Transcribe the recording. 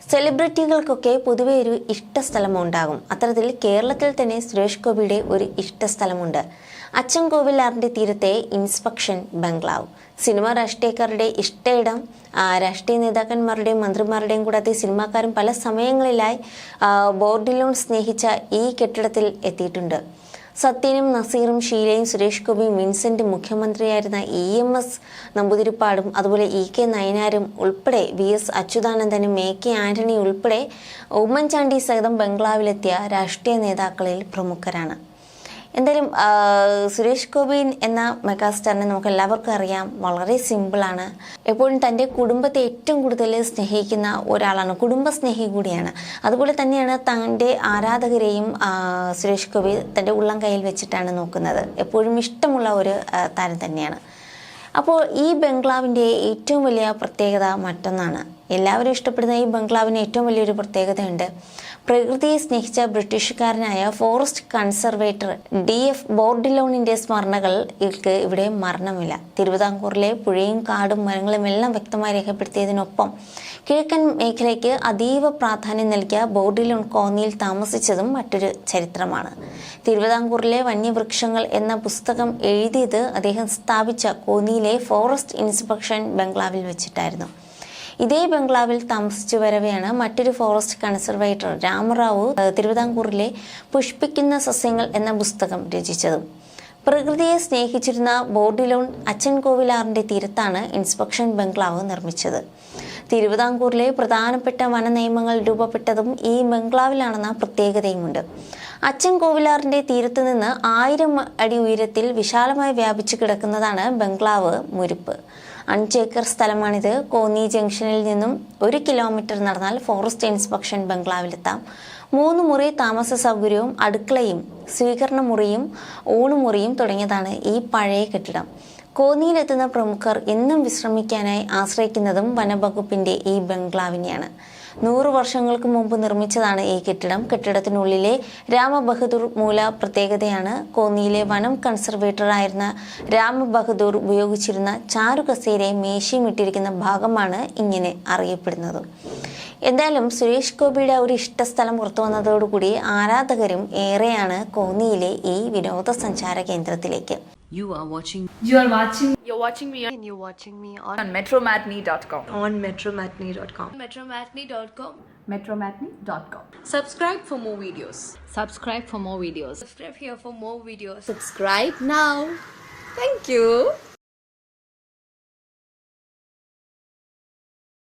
സെലിബ്രിറ്റികൾക്കൊക്കെ പൊതുവെ ഒരു ഇഷ്ട സ്ഥലമുണ്ടാകും അത്തരത്തിൽ കേരളത്തിൽ തന്നെ സുരേഷ് ഗോപിയുടെ ഒരു ഇഷ്ട സ്ഥലമുണ്ട് അച്ചൻകോവിലാറിന്റെ തീരത്തെ ഇൻസ്പെക്ഷൻ ബംഗ്ലാവ്. സിനിമ രാഷ്ട്രീയക്കാരുടെ ഇഷ്ടയിടം രാഷ്ട്രീയ നേതാക്കന്മാരുടെയും മന്ത്രിമാരുടെയും കൂടാതെ സിനിമാക്കാരും പല സമയങ്ങളിലായി ബോർഡിലോൺ സ്നേഹിച്ച ഈ കെട്ടിടത്തിൽ എത്തിയിട്ടുണ്ട്. സത്യനും നസീറും ഷീലയും സുരേഷ് ഗോപിയും വിൻസെന്റ് മുഖ്യമന്ത്രിയായിരുന്ന ഇ എം എസ് നമ്പൂതിരിപ്പാടും അതുപോലെ ഇ കെ നയനാരും ഉൾപ്പെടെ വി എസ് അച്യുതാനന്ദനും എ കെ ആന്റണി ഉൾപ്പെടെ ഉമ്മൻചാണ്ടി സഹിതം ബംഗ്ലാവിലെത്തിയ രാഷ്ട്രീയ നേതാക്കളിൽ പ്രമുഖരാണ്. എന്തായാലും സുരേഷ് ഗോപി എന്ന മെഗാസ്റ്റാറിനെ നമുക്ക് എല്ലാവർക്കും അറിയാം. വളരെ സിമ്പിളാണ്. എപ്പോഴും തന്റെ കുടുംബത്തെ ഏറ്റവും കൂടുതൽ സ്നേഹിക്കുന്ന ഒരാളാണ്. കുടുംബസ്നേഹി കൂടിയാണ്. അതുപോലെ തന്നെയാണ് തന്റെ ആരാധകരെയും സുരേഷ് ഗോപി തന്റെ ഉള്ളം കയ്യിൽ വെച്ചിട്ടാണ് നോക്കുന്നത്. എപ്പോഴും ഇഷ്ടമുള്ള ഒരു താരം തന്നെയാണ്. അപ്പോൾ ഈ ബംഗ്ലാവിന്റെ ഏറ്റവും വലിയ പ്രത്യേകത മറ്റൊന്നാണ്. എല്ലാവരും ഇഷ്ടപ്പെടുന്ന ഈ ബംഗ്ലാവിന് ഏറ്റവും വലിയൊരു പ്രത്യേകതയുണ്ട്. പ്രകൃതിയെ സ്നേഹിച്ച ബ്രിട്ടീഷുകാരനായ ഫോറസ്റ്റ് കൺസർവേറ്റർ ഡി എഫ് ബോർഡിലോണിന്റെ സ്മരണകൾക്ക് ഇവിടെ മരണമില്ല. തിരുവിതാംകൂറിലെ പുഴയും കാടും മരങ്ങളും എല്ലാം വ്യക്തമായി രേഖപ്പെടുത്തിയതിനൊപ്പം കിഴക്കൻ മേഖലയ്ക്ക് അതീവ പ്രാധാന്യം നൽകിയ ബോർഡിലോൺ കോന്നിയിൽ താമസിച്ചതും മറ്റൊരു ചരിത്രമാണ്. തിരുവിതാംകൂറിലെ വന്യവൃക്ഷങ്ങൾ എന്ന പുസ്തകം എഴുതിയത് അദ്ദേഹം സ്ഥാപിച്ച കോന്നിയിലെ ഫോറസ്റ്റ് ഇൻസ്പെക്ഷൻ ബംഗ്ലാവിൽ വെച്ചിട്ടായിരുന്നു. ഇതേ ബംഗ്ലാവിൽ താമസിച്ചു വരവെയാണ് മറ്റൊരു ഫോറസ്റ്റ് കൺസർവേറ്റർ രാമറാവു തിരുവിതാംകൂറിലെ പുഷ്പിക്കുന്ന സസ്യങ്ങൾ എന്ന പുസ്തകം രചിച്ചതും. പ്രകൃതിയെ സ്നേഹിച്ചിരുന്ന ബോർഡിലോൺ അച്ചൻകോവിലാറിന്റെ തീരത്താണ് ഇൻസ്പെക്ഷൻ ബംഗ്ലാവ് നിർമ്മിച്ചത്. തിരുവിതാംകൂറിലെ പ്രധാനപ്പെട്ട വന നിയമങ്ങൾ രൂപപ്പെട്ടതും ഈ ബംഗ്ലാവിലാണെന്ന പ്രത്യേകതയുമുണ്ട്. അച്ചൻകോവിലാറിന്റെ തീരത്ത് നിന്ന് ആയിരം അടി ഉയരത്തിൽ വിശാലമായി വ്യാപിച്ചു കിടക്കുന്നതാണ് ബംഗ്ലാവ് മുരിപ്പ്. അഞ്ചേക്കർ സ്ഥലമാണിത്. കോന്നി ജംഗ്ഷനിൽ നിന്നും ഒരു കിലോമീറ്റർ നടന്നാൽ ഫോറസ്റ്റ് ഇൻസ്പെക്ഷൻ ബംഗ്ലാവിലെത്താം. മൂന്ന് മുറി താമസ സൗകര്യവും അടുക്കളയും സ്വീകരണ മുറിയും ഊണുമുറിയും തുടങ്ങിയതാണ് ഈ പഴയ കെട്ടിടം. കോന്നിയിലെത്തുന്ന പ്രമുഖർ എന്നും വിശ്രമിക്കാനായി ആശ്രയിക്കുന്നതും വനവകുപ്പിന്റെ ഈ ബംഗ്ലാവിനെയാണ്. നൂറു വർഷങ്ങൾക്ക് മുമ്പ് നിർമ്മിച്ചതാണ് ഈ കെട്ടിടം. കെട്ടിടത്തിനുള്ളിലെ രാമബഹദൂർ മൂല പ്രത്യേകതയാണ്. കോന്നിയിലെ വനം കൺസർവേറ്ററായിരുന്ന രാമബഹദൂർ ഉപയോഗിച്ചിരുന്ന ചാരുകസേരെ മേശയും ഇട്ടിരിക്കുന്ന ഭാഗമാണ് ഇങ്ങനെ അറിയപ്പെടുന്നത്. എന്തായാലും സുരേഷ് ഗോപിയുടെ ഒരു ഇഷ്ടസ്ഥലം പുറത്തു വന്നതോടുകൂടി ആരാധകരും ഏറെയാണ് കോന്നിയിലെ ഈ വിനോദസഞ്ചാര കേന്ദ്രത്തിലേക്ക് You are watching You are watching You're watching me and you're watching me on, on metromatney.com. on metromatney.com. metromatney.com. Metromatney.com. Subscribe for more videos. subscribe for more videos. Subscribe here for more videos. Subscribe now. Thank you.